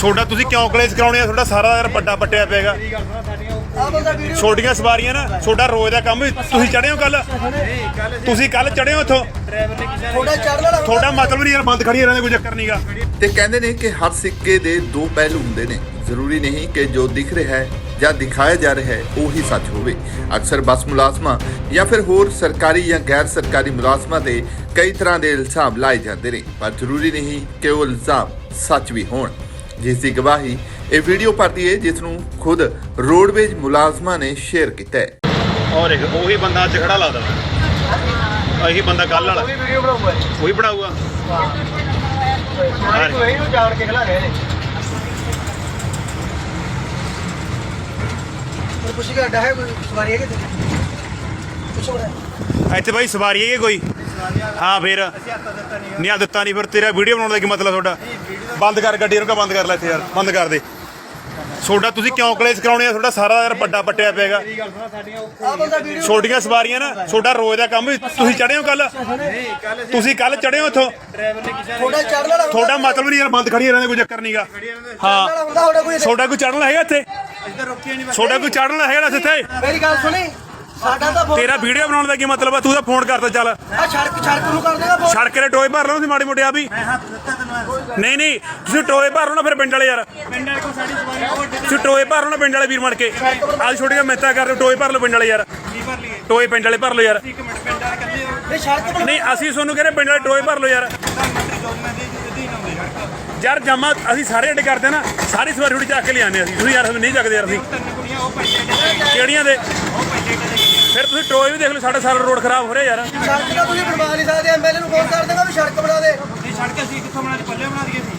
ਛੋਟਾ ਤੁਸੀਂ ਕਿਉਂ ਕਲੇਸ਼ ਕਰਾਉਣੇ ਆ? ਤੁਹਾਡਾ ਸਾਰਾ ਯਾਰ ਵੱਡਾ ਪੱਟਿਆ ਵੀਡੀਓ ਛੋਟੀਆਂ ਸਵਾਰੀਆਂ ਨਾ ਛੋਟਾ ਰੋਜ਼ ਦਾ ਕੰਮ ਵੀ ਤੁਸੀਂ ਚੜ੍ਹੇ ਹੋ ਕੱਲ ਤੁਸੀਂ ਕੱਲ ਚੜ੍ਹੇ ਹੋ ਇੱਥੋਂ? ਥੋੜਾ ਤੁਹਾਡਾ ਮਤਲਬ ਨਹੀਂ ਯਾਰ ਬੰਦ ਖੜੀ ਰਹਿੰਦੇ ਕੋਈ ਚੱਕਰ ਨਹੀਂਗਾ ਤੇ ਕਹਿੰਦੇ ਨੇ ਕਿ ਹਰ ਸਿੱਕੇ ਦੇ ਦੋ ਪਹਿਲੂ ਹੁੰਦੇ ਨੇ। ਜ਼ਰੂਰੀ ਨਹੀਂ ਕਿ ਜੋ ਦਿਖ ਰਿਹਾ ਹੈ ਜਾਂ ਦਿਖਾਇਆ ਜਾ ਰਿਹਾ ਹੈ ਉਹੀ ਸੱਚ ਹੋਵੇ। ਅਕਸਰ ਬੱਸ ਮੁਲਾਜ਼ਮਾਂ ਜਾਂ ਫਿਰ ਹੋਰ ਸਰਕਾਰੀ ਜਾਂ ਗੈਰ ਸਰਕਾਰੀ ਮੁਲਾਜ਼ਮਾਂ ਤੇ ਕਈ ਤਰ੍ਹਾਂ ਦੇ ਇਲਜ਼ਾਮ ਲਾਏ ਜਾਂਦੇ ਨੇ। ਪਰ ਜ਼ਰੂਰੀ ਨਹੀਂ ਕਿ ਉਹ ਇਲਜ਼ਾਮ ਸੱਚ ਵੀ ਹੋਣ। ਜਿਸ ਦੀ ਗਵਾਹੀ ਇਹ ਵੀਡੀਓ ਭਰਦੀ ਹੈ ਜਿਸ ਨੂੰ ਖੁਦ ਰੋਡਵੇਜ ਮੁਲਾਜ਼ਮਾਂ ਨੇ ਸ਼ੇਅਰ ਕੀਤਾ ਹੈ। ਔਰ ਇੱਕ ਉਹੀ ਬੰਦਾ ਅੱਜ ਖੜਾ ਲੱਗਦਾ ਇਹੀ ਬੰਦਾ ਕੱਲ ਵਾਲਾ। ਵੀਡੀਓ ਬਣਾਉਂਗਾ ਉਹੀ ਬਣਾਊਗਾ। ਸਾਰੇ ਕੋਈ ਨੂੰ ਜਾਣ ਕੇ ਖਲਾ ਰਹੇ ਨੇ ਪਰ ਪੁੱਛੀ ਕਿ ਅੱਡਾ ਹੈ ਕੋਈ? ਸਵਾਰੀ ਹੈ ਕਿ ਪੁੱਛੋ ਬੜਾ ਇੱਥੇ ਬਾਈ ਸਵਾਰੀ ਹੈਗੀ ਕੋਈ? ਹਾਂ ਫਿਰ। ਨਹੀਂ ਆ। ਦਿੱਤਾ ਨਹੀਂ ਫਿਰ ਤੇਰਾ ਵੀਡੀਓ ਬਣਾਉਣ ਦਾ ਕੀ ਮਤਲਬ ਤੁਹਾਡਾ? ਬੰਦ ਕਰ ਗੱਡੀ ਨੂੰ ਕਹ ਬੰਦ ਕਰ ਲੈ ਇੱਥੇ ਯਾਰ ਬੰਦ ਕਰ ਦੇ। ਛੋਟਾ ਤੁਸੀਂ ਕਿਉਂ ਕਲੇਸ਼ ਕਰਾਉਣੇ ਆ? ਤੁਹਾਡਾ ਸਾਰਾ ਯਾਰ ਵੱਡਾ ਪੱਟਿਆ ਪਿਆਗਾ ਆ ਬੰਦਾ ਵੀਡੀਓ ਛੋਟੀਆਂ ਸਵਾਰੀਆਂ ਨਾ ਛੋਟਾ ਰੋਜ਼ ਦਾ ਕੰਮ ਵੀ ਤੁਸੀਂ ਚੜ੍ਹੇ ਹੋ ਕੱਲ ਤੁਸੀਂ ਕੱਲ ਚੜ੍ਹੇ ਹੋ ਇੱਥੋਂ? ਥੋੜਾ ਚੜਨ ਤੁਹਾਡਾ ਮਤਲਬ ਨਹੀਂ ਯਾਰ ਬੰਦ ਖੜੀ ਰਹਿੰਦੇ ਕੋਈ ਚੱਕਰ ਨਹੀਂਗਾ ਹਾਂ। ਹੋਣਾ ਕੋਈ ਛੋਟਾ ਕੋਈ ਚੜ੍ਹਨ ਹੈਗਾ ਇੱਥੇ? ਛੋਟਾ ਕੋਈ ਚੜ੍ਹਨ ਹੈਗਾ ਇੱਥੇ? ਮੇਰੀ ਗੱਲ ਸੁਣੀ। ਸਾਡਾ ਤਾਂ ਤੇਰਾ ਵੀਡੀਓ ਬਣਾਉਣ ਦਾ ਕੀ ਮਤਲਬ ਆ? ਤੂੰ ਤਾਂ ਫੋਨ ਕਰਦਾ ਚੱਲ। ਆ ਸੜਕ ਸੜਕ ਨੂੰ ਕਰ ਦੇਗਾ ਫੋਨ ਸੜਕ ਦੇ ਟੋਏ ਭਰ ਲਓ ਤੁਸੀਂ ਮਾੜੀ ਮੋਟੀ ਆ ਵੀ। ਨਹੀਂ ਨਹੀਂ ਤੁਸੀਂ ਟੋਏ ਭਰ ਲਓ ਨਾ ਫਿਰ ਪਿੰਡ ਵਾਲੇ ਯਾਰ। ਤੁਸੀਂ ਟੋਏ ਭਰ ਲਓ ਨਾ ਪਿੰਡ ਵਾਲੇ ਵੀਰ ਮੜ ਕੇ। ਅੱਜ ਛੋਟੀਆਂ ਮਿਹਨਤਾਂ ਕਰ ਰਹੇ ਟੋਏ ਭਰ ਲਓ ਪਿੰਡ ਵਾਲੇ ਯਾਰ। ਟੋਏ ਪਿੰਡ ਵਾਲੇ ਭਰ ਲਓ ਯਾਰ। ਇਹ ਸੜਕ ਬਣਾ ਨਹੀਂ ਅਸੀਂ ਤੁਹਾਨੂੰ ਕਹਿੰਦੇ ਪਿੰਡ ਵਾਲੇ ਟੋਏ ਭਰ ਲਓ ਯਾਰ। ਯਾਰ ਜਮਾ ਅਸੀਂ ਸਾਰੇ ਅੱਡ ਕਰਦੇ ਨਾ ਸਾਰੀ ਸਵਾਰੀ ਥੋੜੀ ਚੱਕ ਕੇ ਲਿਆਉਂਦੇ ਅਸੀਂ। ਤੁਸੀਂ ਯਾਰ ਨਹੀਂ ਚੱਕਦੇ ਯਾਰ ਅਸੀਂ। ਕਿਹੜੀਆਂ ਦੇ? ਫਿਰ ਤੁਸੀਂ ਟੋਏ ਵੀ ਦੇਖ ਲਓ ਸਾਡਾ ਸਾਰਾ ਰੋਡ ਖਰਾਬ ਹੋ ਰਿਹਾ ਯਾਰ। ਸੜਕ ਤੁਸੀਂ ਬਣਵਾ ਨਹੀਂ ਸਕਦੇ ਐਮਐਲਏ ਨੂੰ ਫੋਨ ਕਰ ਦੇਗਾ ਵੀ ਸੜਕ ਬਣਾ ਦੇ। ਇਹ ਸੜਕ ਅਸੀਂ ਕਿੱਥੋਂ ਬਣਾ ਦੀ ਪੱਲੇ ਬਣਾ ਦਈਏ ਸੀ।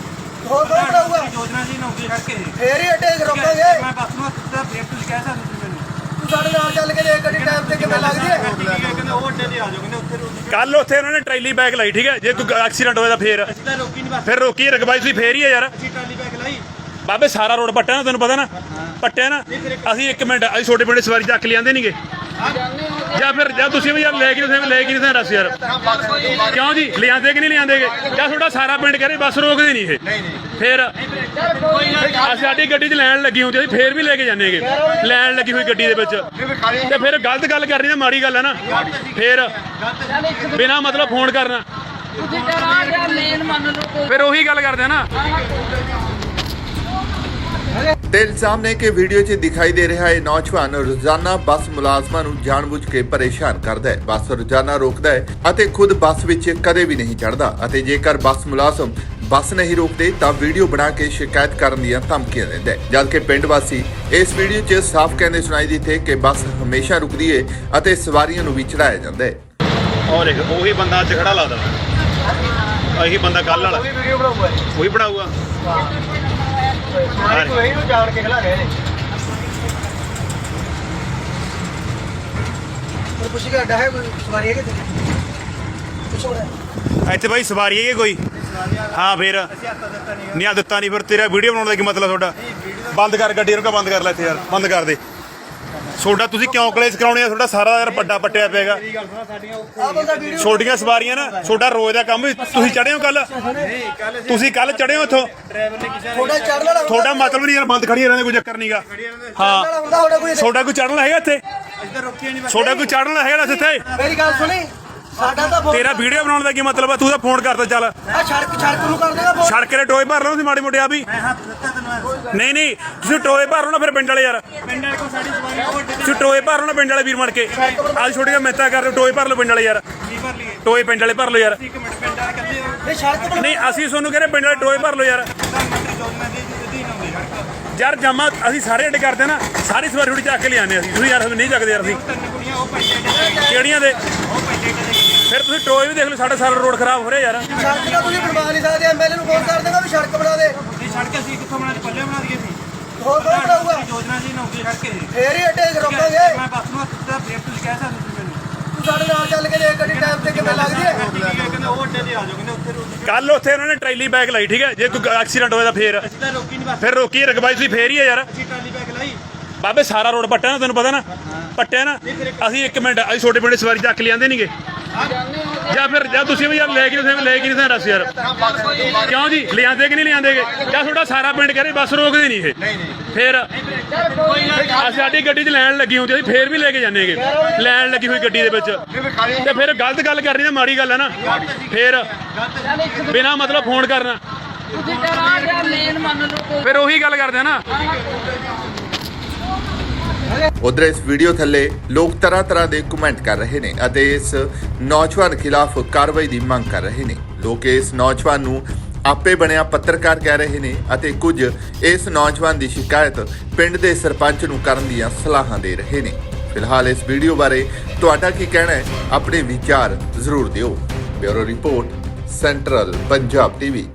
ਹੋਰ ਕੌਣ ਬਣਾਊਗਾ? ਯੋਜਨਾ ਜੀ ਨੌਕਰੀ ਸੜਕ ਇਹ ਫੇਰ ਹੀ ਅੱਡੇ 'ਚ ਰੋਕਾਂਗੇ। ਮੈਂ ਬੱਸ ਨੂੰ ਹੱਥ ਫੇਰ ਤੁਸੀਂ ਕਹਿ ਸਕਦੇ ਤੁਸੀਂ ਮੈਨੂੰ। ਤੂੰ ਸਾਡੇ ਨਾਲ ਚੱਲ ਕੇ ਦੇਖ ਗੱਡੀ ਟਾਈਮ ਤੇ ਕਿਵੇਂ ਲੱਗਦੀ ਹੈ ਹੈ ਕਹਿੰਦੇ ਉਹ ਅੱਡੇ ਤੇ ਆ ਜਾਓ ਕਹਿੰਦੇ ਉੱਥੇ ਰੋਕੀ ਕੱਲ ਉੱਥੇ ਉਹਨਾਂ ਨੇ ਟਰੈਲੀ ਬੈਗ ਲਾਈ ਠੀਕ ਹੈ? ਜੇ ਕੋਈ ਐਕਸੀਡੈਂਟ ਹੋਇਆ ਤਾਂ ਫੇਰ। ਅਸੀਂ ਤਾਂ ਰੋਕੀ ਨਹੀਂ ਬੱਸ। ਫਿਰ ਰੋਕੀ ਤੁਸੀਂ ਫੇਰ ਹੀ ਆ ਯਾਰ। ਅਸੀਂ ਟਰਾਲੀ ਬੈਗ ਲਾਈ। ਬਾਬੇ ਸਾਰਾ ਰੋਡ ਪੱਟਿਆ ਨਾ ਤੈਨੂੰ ਪਤਾ ਨਾ? ਪੱਟਿਆ ਨਾ? ਅਸੀਂ ਇੱਕ ਮਿੰਟ ਅਸੀਂ ਛੋਟੇ ਪਿੰਡੇ ਸਵਾਰੀ ਚੱਕ ਲਿਆਂਦੇ ਨਹੀਂਗੇ ਜਾਂ ਫਿਰ ਜਾਂ ਤੁਸੀਂ ਵੀ ਯਾਰ ਲੈ ਕੇ ਤੁਸੀਂ ਲੈ ਕੇ ਨਹੀਂ ਦੱਸ ਯਾਰ ਕਿਉਂ ਜੀ? ਲਿਆਂਦੇ ਕਿ ਨਹੀਂ ਲਿਆਂਦੇਗੇ ਜਾਂ ਤੁਹਾਡਾ ਸਾਰਾ ਪਿੰਡ ਕਹੇ ਬੱਸ ਰੋਕਦੇ ਨਹੀਂ ਇਹ। ਫਿਰ ਅਸੀਂ ਸਾਡੀ ਗੱਡੀ 'ਚ ਲੈਣ ਲੱਗੀ ਹੁੰਦੀ ਅਸੀਂ ਫੇਰ ਵੀ ਲੈ ਕੇ ਜਾਂਦੇਗੇ ਲੈਣ ਲੱਗੀ ਹੋਈ ਗੱਡੀ ਦੇ ਵਿੱਚ। ਤੇ ਫਿਰ ਗਲਤ ਗੱਲ ਕਰਨੀ ਤਾਂ ਮਾੜੀ ਗੱਲ ਹੈ ਨਾ। ਫਿਰ ਬਿਨਾ ਮਤਲਬ ਫੋਨ ਕਰਨਾ। ਫਿਰ ਉਹੀ ਗੱਲ ਕਰਦੇ ਆ ਨਾ। ਤੇ ਇਲਜ਼ਾਮ ਨੇ ਕਿ ਵੀਡੀਓ 'ਚ ਦਿਖਾਈ ਦੇ ਰਿਹਾ ਇਹ ਨੌਜਵਾਨ ਰੋਜ਼ਾਨਾ ਬੱਸ ਮੁਲਾਜ਼ਮਾਂ ਨੂੰ ਜਾਣਬੁੱਝ ਕੇ ਪਰੇਸ਼ਾਨ ਕਰਦਾ ਹੈ। ਬੱਸ ਰੋਜ਼ਾਨਾ ਰੋਕਦਾ ਹੈ ਅਤੇ ਖੁਦ ਬੱਸ ਵਿੱਚ ਕਦੇ ਵੀ ਨਹੀਂ ਚੜ੍ਹਦਾ ਅਤੇ ਜੇਕਰ ਬੱਸ ਮੁਲਾਜ਼ਮ ਬੱਸ ਨਹੀਂ ਰੋਕਦੇ ਤਾਂ ਵੀਡੀਓ ਬਣਾ ਕੇ ਸ਼ਿਕਾਇਤ ਕਰਨ ਦੀਆਂ ਧਮਕੀਆਂ ਦਿੰਦਾ ਹੈ। ਜਦਕਿ ਪਿੰਡ ਵਾਸੀ ਇਸ ਵੀਡੀਓ 'ਚ ਸਾਫ਼ ਕਹਿੰਦੇ ਸੁਣਾਈ ਦਿੱਤੇ ਕਿ ਬੱਸ ਹਮੇਸ਼ਾ ਰੁਕਦੀ ਹੈ ਅਤੇ ਸਵਾਰੀਆਂ ਨੂੰ ਵੀ ਚੜਾਇਆ ਜਾਂਦਾ ਹੈ। ਔਰ ਇੱਕ ਉਹੀ ਬੰਦਾ ਅੱਜ ਖੜਾ ਲੱਗਦਾ। ਇਹੀ ਬੰਦਾ ਕੱਲ ਵਾਲਾ। ਕੋਈ ਵੀਡੀਓ ਬਣਾਉਂਗਾ ਉਹੀ ਬਣਾਊਗਾ। ਸਾਰੇ ਕੋਈ ਨੂੰ ਜਾਣ ਕੇ ਖਲਾ ਰਹੇ ਨੇ। ਪਰ ਪੁੱਛੀ ਕਿ ਅੱਡਾ ਹੈ ਕੋਈ? ਸਵਾਰੀ ਹੈ ਕਿ ਪੁੱਛੋ ਬੜਾ ਇੱਥੇ ਬਾਈ ਸਵਾਰੀ ਹੈਗੀ ਕੋਈ? ਹਾਂ ਫਿਰ। ਨਹੀਂ ਆ ਦਿੱਤਾ ਨਹੀਂ ਫਿਰ ਤੇਰਾ ਵੀਡੀਓ ਬਣਾਉਣ ਦਾ ਕੀ ਮਤਲਬ ਤੁਹਾਡਾ? ਬੰਦ ਕਰ ਗੱਡੀ ਨੂੰ ਕਹ ਬੰਦ ਕਰ ਲੈ ਇੱਥੇ ਯਾਰ। ਬੰਦ ਕਰ ਦੇ। ਛੋਟਾ ਤੁਸੀਂ ਕਿਉਂ ਕਲੇਸ਼ ਕਰਾਉਣੇ ਆ? ਤੁਹਾਡਾ ਸਾਰਾ ਯਾਰ ਵੱਡਾ ਪੱਟਿਆ ਵੀਡੀਓ ਛੋਟੀਆਂ ਸਵਾਰੀਆਂ ਨਾ ਛੋਟਾ ਰੋਜ਼ ਦਾ ਕੰਮ ਵੀ ਤੁਸੀਂ ਚੜ੍ਹੇ ਹੋ ਕੱਲ ਤੁਸੀਂ ਕੱਲ ਚੜ੍ਹੇ ਹੋ ਇੱਥੋਂ ਥੋੜਾ ਚੜਨ ਵਾਲਾ ਹੁੰਦਾ ਤੁਹਾਡਾ ਮਤਲਬ ਨਹੀਂ ਯਾਰ ਬੰਦ ਖੜੀ ਰਹਿੰਦੇ ਕੋਈ ਚੱਕਰ ਨਹੀਂਗਾ ਹਾਂ। ਛੋਟਾ ਕੋਈ ਚੜ੍ਹਨ ਹੈਗਾ ਇੱਥੇ? ਛੋਟਾ ਕੋਈ ਚੜ੍ਹਨ ਹੈਗਾ ਇੱਥੇ? ਮੇਰੀ ਗੱਲ ਸੁਣੀ। ਸਾਡਾ ਤਾਂ ਫੋਨ ਤੇਰਾ ਵੀਡੀਓ ਬਣਾਉਣ ਦਾ ਕੀ ਮਤਲਬ ਆ? ਤੂੰ ਤਾਂ ਫੋਨ ਕਰਦਾ ਚੱਲ। ਆ ਸੜਕ ਸੜਕ ਨੂੰ ਕਰ ਦੇਗਾ ਸੜਕ ਦੇ ਟੋਏ ਭਰ ਲਓ ਤੁਸੀਂ ਮਾੜੀ ਮੋਟੀ ਆ ਵੀ। ਮੈਂ ਹੱਥ ਦਿੱਤਾ ਤੈਨੂੰ ਨਹੀਂ ਨਹੀਂ ਤੁਸੀਂ ਟੋਏ ਭਰ ਲਓ ਨਾ ਫਿਰ ਪਿੰਡ ਵਾਲੇ ਯਾਰ। ਤੁਸੀਂ ਟੋਏ ਭਰ ਲਓ ਪਿੰਡ ਵਾਲੇ ਵੀਰ ਮੜ ਕੇ। ਅੱਜ ਛੋਟੀਆਂ ਮਿਹਨਤਾਂ ਕਰ ਰਹੇ ਟੋਏ ਭਰ ਲਓ ਪਿੰਡ ਵਾਲੇ ਯਾਰ। ਟੋਏ ਪਿੰਡ ਵਾਲੇ ਭਰ ਲਓ ਯਾਰ। ਨਹੀਂ ਅਸੀਂ ਤੁਹਾਨੂੰ ਕਹਿੰਦੇ ਪਿੰਡ ਵਾਲੇ ਟੋਏ ਭਰ ਲਓ ਯਾਰ। ਯਾਰ ਜਮਾ ਅਸੀਂ ਸਾਰੇ ਅੱਡ ਕਰਦੇ ਨਾ ਸਾਰੀ ਸਵਾਰੀ ਥੋੜੀ ਚੱਕ ਕੇ ਲਿਆਉਂਦੇ ਅਸੀਂ। ਤੁਸੀਂ ਯਾਰ ਨਹੀਂ ਚੱਕਦੇ ਯਾਰ ਅਸੀਂ। ਕਿਹੜੀਆਂ ਦੇ? ਫਿਰ ਤੁਸੀਂ ਟੋਏ ਵੀ ਦੇਖ ਲਓ ਸਾਡਾ ਸਾਰਾ ਰੋਡ ਖਰਾਬ ਹੋ ਰਿਹਾ ਯਾਰ। ਸੜਕ ਤੁਸੀਂ ਬਣਵਾ ਨਹੀਂ ਸਕਦੇ ਐਮਐਲਏ ਨੂੰ ਫੋਨ ਕਰ ਦੇਗਾ ਵੀ ਸੜਕ ਬਣਾ ਦੇ। ਸੜਕ ਅਸੀਂ ਕਿੱਥੋਂ ਬਣਾ ਦੀ ਪੱਲੇ ਹੋਰ ਕੌਣ ਬਣਾਊਗਾ ਯੋਜਨਾ ਜੀ ਨੌਕਰੀ ਸੜਕ ਇਹ ਫੇਰ ਹੀ ਅੱਡੇ 'ਚ ਰੋਕਾਂਗੇ। ਮੈਂ ਬੱਸ ਨੂੰ ਹੱਥ ਫੇਰ ਤੁਸੀਂ ਕਹਿ ਸਕਦੇ ਤੁਸੀਂ ਮੈਨੂੰ। ਤੂੰ ਸਾਡੇ ਨਾਲ ਚੱਲ ਕੇ ਦੇਖ ਗੱਡੀ ਟਾਈਮ ਤੇ ਕਿਵੇਂ ਲੱਗਦੀ ਹੈ? ਠੀਕ ਹੈ ਕਹਿੰਦੇ ਉਹ ਅੱਡੇ ਤੇ ਆ ਜਾਓ ਕਹਿੰਦੇ ਉੱਥੇ ਰੋਕੀ ਕੱਲ ਉੱਥੇ ਉਹਨਾਂ ਨੇ ਟਰੈਲੀ ਬੈਗ ਲਾਈ ਠੀਕ ਹੈ? ਜੇ ਕੋਈ ਐਕਸੀਡੈਂਟ ਹੋਇਆ ਤਾਂ ਫੇਰ। ਅਸੀਂ ਤਾਂ ਰੋਕੀ ਨਹੀਂ ਬੱਸ। ਫਿਰ ਰੋਕੀ ਰਕਬਾਈ ਤੁਸੀਂ ਫੇਰ ਹੀ ਆ ਯਾਰ। ਅਸੀਂ ਟਰਾਲੀ ਬੈਗ ਲਾਈ। ਬਾਬੇ ਸਾਰਾ ਰੋਡ ਪੱਟਿਆ ਨਾ ਤੈਨੂੰ ਪਤਾ ਨਾ? ਪੱਟਿਆ ਨਾ? ਅਸੀਂ ਇੱਕ ਮਿੰਟ ਅਸੀਂ ਛੋਟੇ ਪਿੰਡੇ ਸਵਾਰੀ ਚੱਕ ਲਿਆਂਦੇ ਨਹੀਂਗੇ ਜਾਂ ਫਿਰ ਜਾਂ ਤੁਸੀਂ ਵੀ ਯਾਰ ਲੈ ਕੇ ਤੁਸੀਂ ਲੈ ਕੇ ਨਹੀਂ ਦੱਸ ਯਾਰ। ਕਿਉਂ ਜੀ? ਲਿਆਂਦੇ ਕਿ ਨਹੀਂ ਲਿਆਂਦੇਗੇ ਜਾਂ ਤੁਹਾਡਾ ਸਾਰਾ ਪਿੰਡ ਕਰੇ ਬੱਸ ਰੋਕਦੇ ਨਹੀਂ ਇਹ। ਫਿਰ ਸਾਡੀ ਗੱਡੀ 'ਚ ਲੈਣ ਲੱਗੀ ਹੁੰਦੀ ਅਸੀਂ ਫੇਰ ਵੀ ਲੈ ਕੇ ਜਾਂਦੇਗੇ ਲੈਣ ਲੱਗੀ ਹੋਈ ਗੱਡੀ ਦੇ ਵਿੱਚ। ਤੇ ਫਿਰ ਗਲਤ ਗੱਲ ਕਰਨੀ ਤਾਂ ਮਾੜੀ ਗੱਲ ਹੈ ਨਾ। ਫਿਰ ਬਿਨਾ ਮਤਲਬ ਫੋਨ ਕਰਨਾ। ਤੁਸੀਂ ਡਰਾ ਗਿਆ ਮੇਨ ਮੰਨ ਲਓ ਕੋਈ। ਫਿਰ ਉਹੀ ਗੱਲ ਕਰਦੇ ਆ ਨਾ। ਉਧਰ ਇਸ ਵੀਡੀਓ ਥੱਲੇ ਲੋਕ ਤਰ੍ਹਾਂ ਤਰ੍ਹਾਂ ਦੇ ਕਮੈਂਟ ਕਰ ਰਹੇ ਨੇ ਅਤੇ ਇਸ ਨੌਜਵਾਨ ਖਿਲਾਫ ਕਾਰਵਾਈ ਦੀ ਮੰਗ ਕਰ ਰਹੇ ਨੇ। ਲੋਕ ਇਸ ਨੌਜਵਾਨ ਨੂੰ ਆਪੇ ਬਣਿਆ ਪੱਤਰਕਾਰ ਕਹਿ ਰਹੇ ਨੇ ਅਤੇ ਕੁਝ ਇਸ ਨੌਜਵਾਨ ਦੀ ਸ਼ਿਕਾਇਤ ਪਿੰਡ ਦੇ ਸਰਪੰਚ ਨੂੰ ਕਰਨ ਦੀਆਂ ਸਲਾਹਾਂ ਦੇ ਰਹੇ ਨੇ। ਫਿਲਹਾਲ ਇਸ ਵੀਡੀਓ ਬਾਰੇ ਤੁਹਾਡਾ ਕੀ ਕਹਿਣਾ ਹੈ? ਆਪਣੇ ਵਿਚਾਰ ਜ਼ਰੂਰ ਦਿਓ। Bureau report, central Punjab TV.